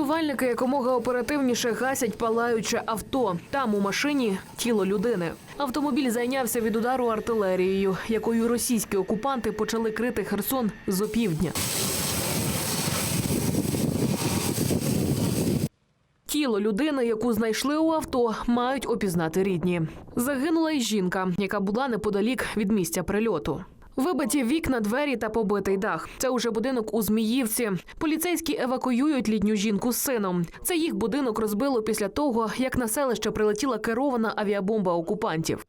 Рятувальники якомога оперативніше гасять палаюче авто. Там у машині тіло людини. Автомобіль зайнявся від удару артилерією, якою російські окупанти почали крити Херсон з опівдня. Тіло людини, яку знайшли у авто, мають опізнати рідні. Загинула й жінка, яка була неподалік від місця прильоту. Вибиті вікна, двері та побитий дах. Це уже будинок у Зміївці. Поліцейські евакуюють літню жінку з сином. Це їх будинок розбило після того, як на селище прилетіла керована авіабомба окупантів.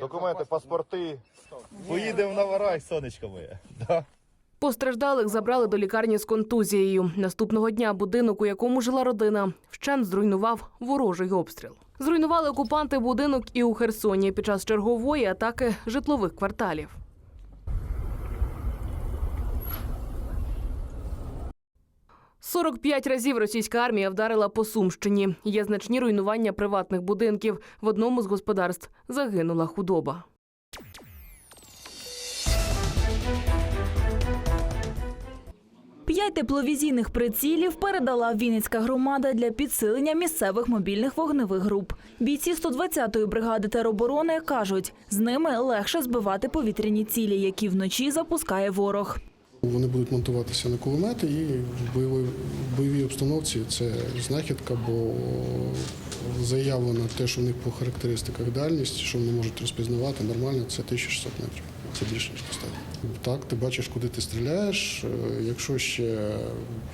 Документи, паспорти. Поїдемо на варай, сонечко моє. Да. Постраждалих забрали до лікарні з контузією. Наступного дня будинок, у якому жила родина, вщент зруйнував ворожий обстріл. Зруйнували окупанти будинок і у Херсоні під час чергової атаки житлових кварталів. Сорок п'ять разів російська армія вдарила по Сумщині. Є значні руйнування приватних будинків. В одному з господарств загинула худоба. П'ять тепловізійних прицілів передала Вінницька громада для підсилення місцевих мобільних вогневих груп. Бійці 120-ї бригади тероборони кажуть, з ними легше збивати повітряні цілі, які вночі запускає ворог. Вони будуть монтуватися на кулемети і в бойовій, в бойовій обстановці це знахідка, бо заявлено те, що в них по характеристиках дальність, що вони можуть розпізнавати нормально, це 1600 метрів. Це більше ніж достатньо. Так, ти бачиш, куди ти стріляєш. Е, Якщо ще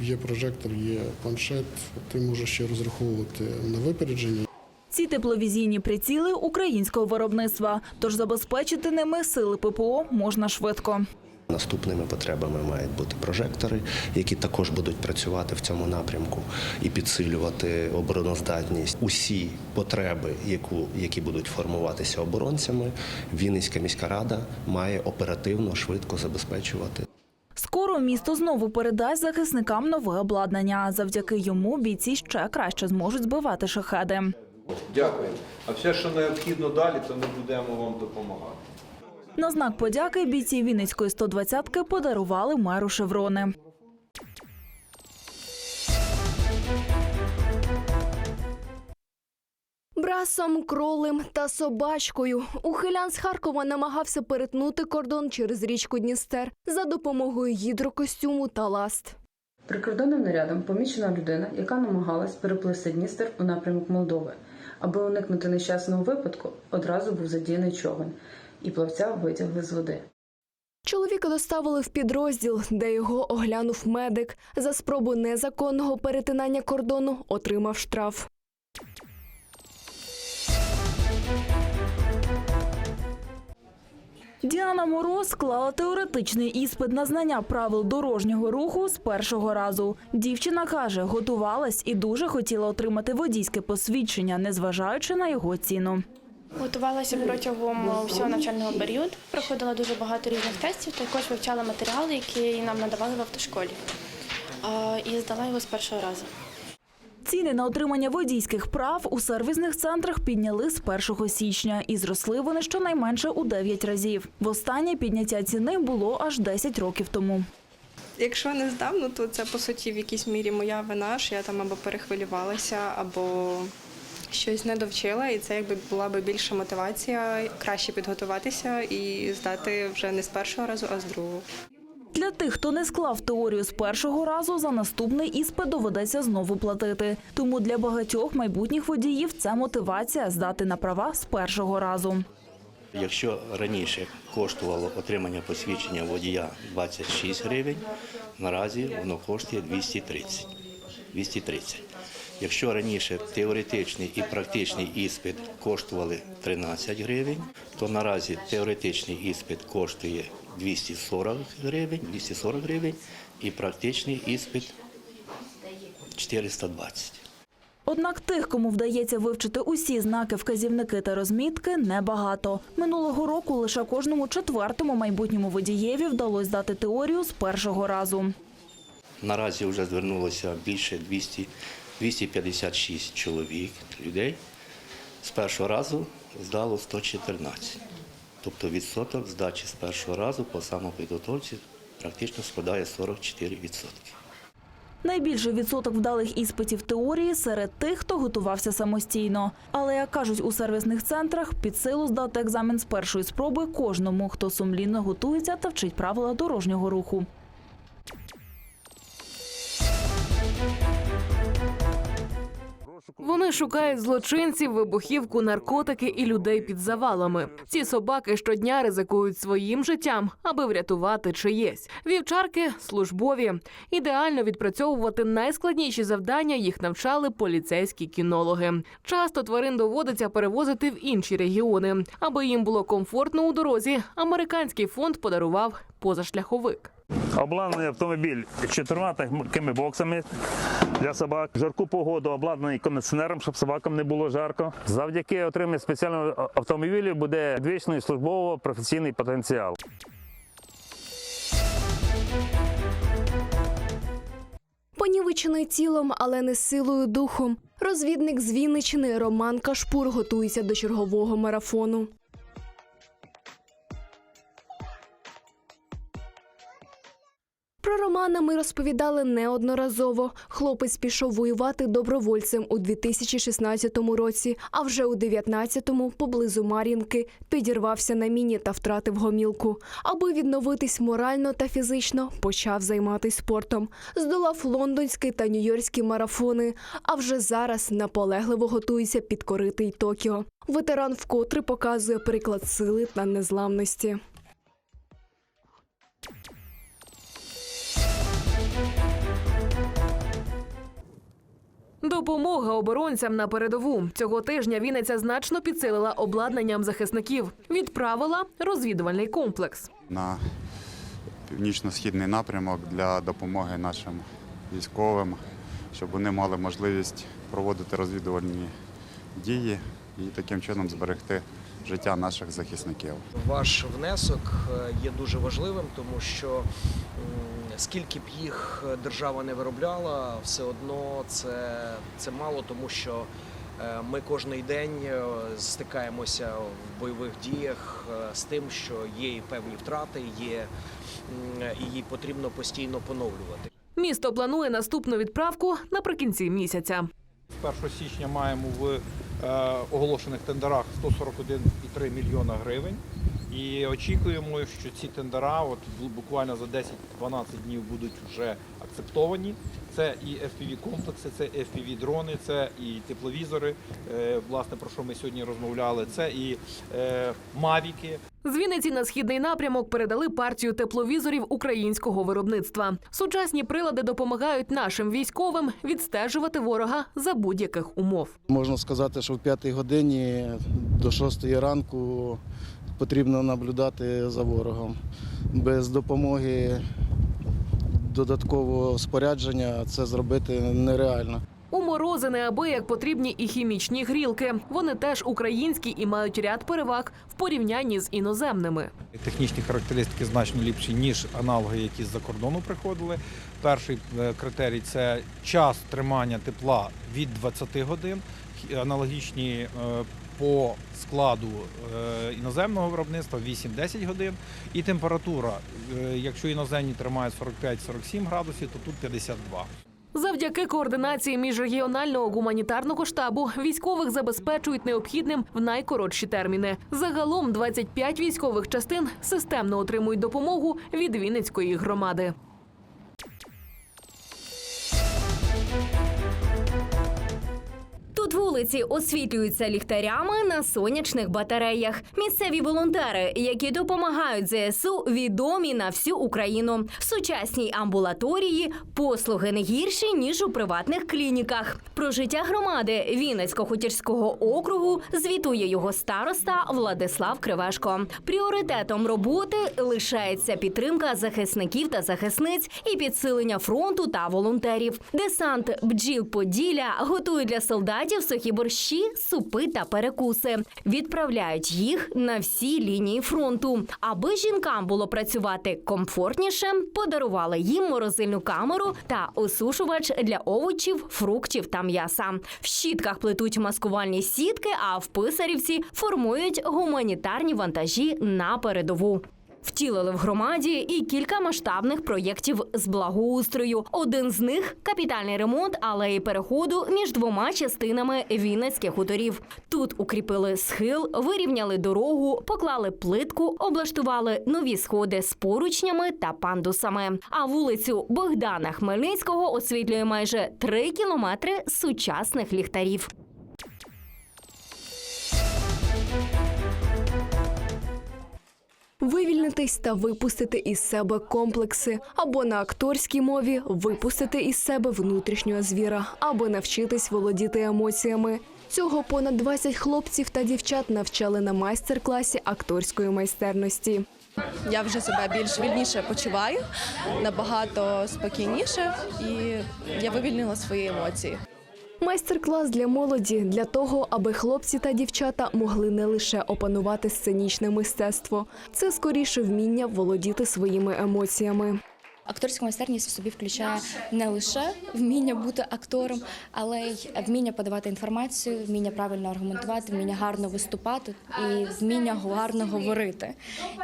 є прожектор, є планшет, ти можеш ще розраховувати на випередження. Ці тепловізійні приціли українського виробництва, тож забезпечити ними сили ППО можна швидко. Наступними потребами мають бути прожектори, які також будуть працювати в цьому напрямку і підсилювати обороноздатність. Усі потреби, яку, які будуть формуватися оборонцями, Вінницька міська рада має оперативно швидко забезпечувати. Скоро місто знову передасть захисникам нове обладнання. Завдяки йому бійці ще краще зможуть збивати шахеди. Дякую. А все, що необхідно далі, то ми будемо вам допомагати. На знак подяки бійці Вінницької 120-ки подарували меру шеврони. Брасом, кролем та собачкою ухилян з Харкова намагався перетнути кордон через річку Дністер за допомогою гідрокостюму та ласт. Прикордонним нарядом помічена людина, яка намагалась переплисти Дністер у напрямок Молдови. Аби уникнути нещасного випадку, одразу був задіяний човен, і плавця витягли з води. Чоловіка доставили в підрозділ, де його оглянув медик. За спробу незаконного перетинання кордону отримав штраф. Діана Мороз склала теоретичний іспит на знання правил дорожнього руху з першого разу. Дівчина каже, готувалась і дуже хотіла отримати водійське посвідчення, незважаючи на його ціну. Готувалася протягом всього навчального періоду. Проходила дуже багато різних тестів. Також вивчала матеріали, які нам надавали в автошколі. І здала його з першого разу. Ціни на отримання водійських прав у сервісних центрах підняли з 1 січня і зросли вони щонайменше у 9 разів. Востаннє підняття ціни було аж 10 років тому. Якщо не здав, ну то це по суті в якійсь мірі моя вина, що я там або перехвилювалася, або щось не довчила, і це якби була би більша мотивація краще підготуватися і здати вже не з першого разу, а з другого. Для тих, хто не склав теорію з першого разу, за наступний іспит доведеться знову платити. Тому для багатьох майбутніх водіїв це мотивація здати на права з першого разу. Якщо раніше коштувало отримання посвідчення водія 26 гривень, наразі воно коштує 230. 230. Якщо раніше теоретичний і практичний іспит коштували 13 гривень, то наразі теоретичний іспит коштує 240 гривень, 240 гривень і практичний іспит 420. Однак тих, кому вдається вивчити усі знаки, вказівники та розмітки, небагато. Минулого року лише кожному четвертому майбутньому водієві вдалося здати теорію з першого разу. Наразі вже звернулося більше 200, 256 чоловік, людей. З першого разу здало 114. Тобто відсоток здачі з першого разу по самопідготовці практично складає 44%. Найбільший відсоток вдалих іспитів теорії серед тих, хто готувався самостійно. Але як кажуть у сервісних центрах, під силу здати екзамен з першої спроби кожному, хто сумлінно готується та вчить правила дорожнього руху. Вони шукають злочинців, вибухівку, наркотики і людей під завалами. Ці собаки щодня ризикують своїм життям, аби врятувати чиєсь. Вівчарки службові. Ідеально відпрацьовувати найскладніші завдання їх навчали поліцейські кінологи. Часто тварин доводиться перевозити в інші регіони. Аби їм було комфортно у дорозі. Американський фонд подарував позашляховик. Обладнаний автомобіль чотирма такими боксами для собак. Жарку погоду обладнаний кондиціонером, щоб собакам не було жарко. Завдяки отриманню спеціального автомобілю буде підвищений службово-професійний потенціал. Понівечений тілом, але не силою духом. Розвідник з Вінничини Роман Кашпур готується до чергового марафону. Про Романа ми розповідали неодноразово. Хлопець пішов воювати добровольцем у 2016 році, а вже у 19-му поблизу Мар'їнки підірвався на міні та втратив гомілку. Аби відновитись морально та фізично, почав займатися спортом. Здолав лондонський та нью-йоркські марафони, а вже зараз наполегливо готується підкорити й Токіо. Ветеран вкотре показує приклад сили та незламності. Допомога оборонцям на передову цього тижня Вінниця значно підсилила обладнанням захисників. Відправила розвідувальний комплекс. на північно-східний напрямок для допомоги нашим військовим, щоб вони мали можливість проводити розвідувальні дії і таким чином зберегти життя наших захисників. Ваш внесок е, є дуже важливим, тому що скільки б їх держава не виробляла, все одно це, це мало, тому що е, ми кожен день е, стикаємося в бойових діях е, з тим, що є і певні втрати, є і її потрібно постійно поновлювати. Місто планує наступну відправку наприкінці місяця. З 1 січня маємо в е, оголошених тендерах 141,3 мільйона гривень. І очікуємо, що ці тендера от буквально за 10-12 днів будуть вже акцептовані. Це і FPV-комплекси, це FPV-дрони, це і тепловізори, е, власне, про що ми сьогодні розмовляли, це і е, мавіки, З Вінниці на східний напрямок передали партію тепловізорів українського виробництва. Сучасні прилади допомагають нашим військовим відстежувати ворога за будь-яких умов. Можна сказати, що в п'ятій годині до шостої ранку потрібно наблюдати за ворогом. Без допомоги додаткового спорядження це зробити нереально. У морози неабияк потрібні і хімічні грілки. Вони теж українські і мають ряд переваг в порівнянні з іноземними. Технічні характеристики значно ліпші, ніж аналоги, які з-за кордону приходили. Перший е, критерій це час тримання тепла від 20 годин. Аналогічні е, по складу е, іноземного виробництва 8-10 годин. І температура, е, якщо іноземні тримають 45-47 градусів, то тут 52. Завдяки координації міжрегіонального гуманітарного штабу військових забезпечують необхідним в найкоротші терміни. Загалом 25 військових частин системно отримують допомогу від Вінницької громади. Тут вулиці освітлюються ліхтарями на сонячних батареях. Місцеві волонтери, які допомагають ЗСУ, відомі на всю Україну. В сучасній амбулаторії послуги не гірші ніж у приватних клініках. Про життя громади Вінницько-Хутірського округу звітує його староста Владислав Кривешко. Пріоритетом роботи лишається підтримка захисників та захисниць і підсилення фронту та волонтерів. Десант бджіл Поділля готує для солдатів сухі борщі, супи та перекуси. Відправляють їх на всі лінії фронту. Аби жінкам було працювати комфортніше, подарували їм морозильну камеру та осушувач для овочів, фруктів та м'яса. В щітках плетуть маскувальні сітки, а в писарівці формують гуманітарні вантажі на передову. Втілили в громаді і кілька масштабних проєктів з благоустрою. Один з них капітальний ремонт алеї переходу між двома частинами Вінницьких хуторів. Тут укріпили схил, вирівняли дорогу, поклали плитку, облаштували нові сходи з поручнями та пандусами. А вулицю Богдана Хмельницького освітлює майже три кілометри сучасних ліхтарів. Вивільнитись та випустити із себе комплекси, або на акторській мові випустити із себе внутрішнього звіра, або навчитись володіти емоціями. Цього понад 20 хлопців та дівчат навчали на майстер-класі акторської майстерності. Я вже себе більш вільніше почуваю, набагато спокійніше, і я вивільнила свої емоції. Майстер-клас для молоді для того, аби хлопці та дівчата могли не лише опанувати сценічне мистецтво, це скоріше вміння володіти своїми емоціями. Акторська майстерність в собі включає не лише вміння бути актором, але й вміння подавати інформацію, вміння правильно аргументувати, вміння гарно виступати і вміння гарно говорити.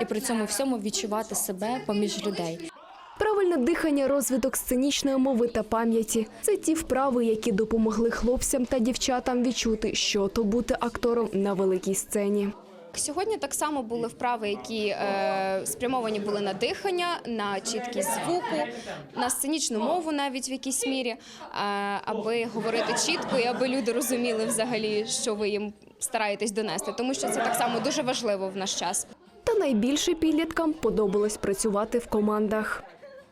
І при цьому всьому відчувати себе поміж людей. Правильне дихання, розвиток сценічної мови та пам'яті це ті вправи, які допомогли хлопцям та дівчатам відчути, що то бути актором на великій сцені. Сьогодні так само були вправи, які е, спрямовані були на дихання, на чіткість звуку, на сценічну мову навіть в якійсь мірі, е, аби говорити чітко і аби люди розуміли взагалі, що ви їм стараєтесь донести, тому що це так само дуже важливо в наш час. Та найбільше підліткам подобалось працювати в командах.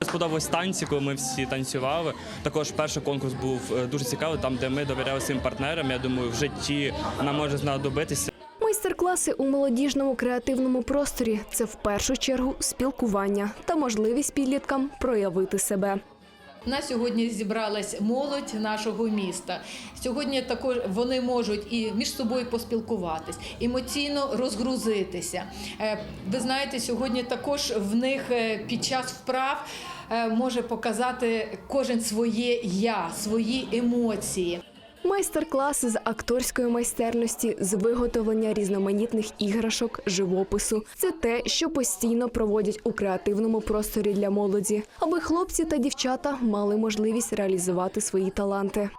Сподобалось танці, коли ми всі танцювали. Також перший конкурс був е, дуже цікавий, там де ми довіряли своїм партнерам. Я думаю, в житті нам може знадобитися. Майстер-класи у молодіжному креативному просторі це в першу чергу спілкування та можливість підліткам проявити себе. На сьогодні зібралась молодь нашого міста. Сьогодні також вони можуть і між собою поспілкуватись, емоційно розгрузитися. Е, Ви знаєте, сьогодні також в них е, під час вправ е, може показати кожен своє я, свої емоції. Майстер-класи з акторської майстерності, з виготовлення різноманітних іграшок, живопису це те, що постійно проводять у креативному просторі для молоді, аби хлопці та дівчата мали можливість реалізувати свої таланти.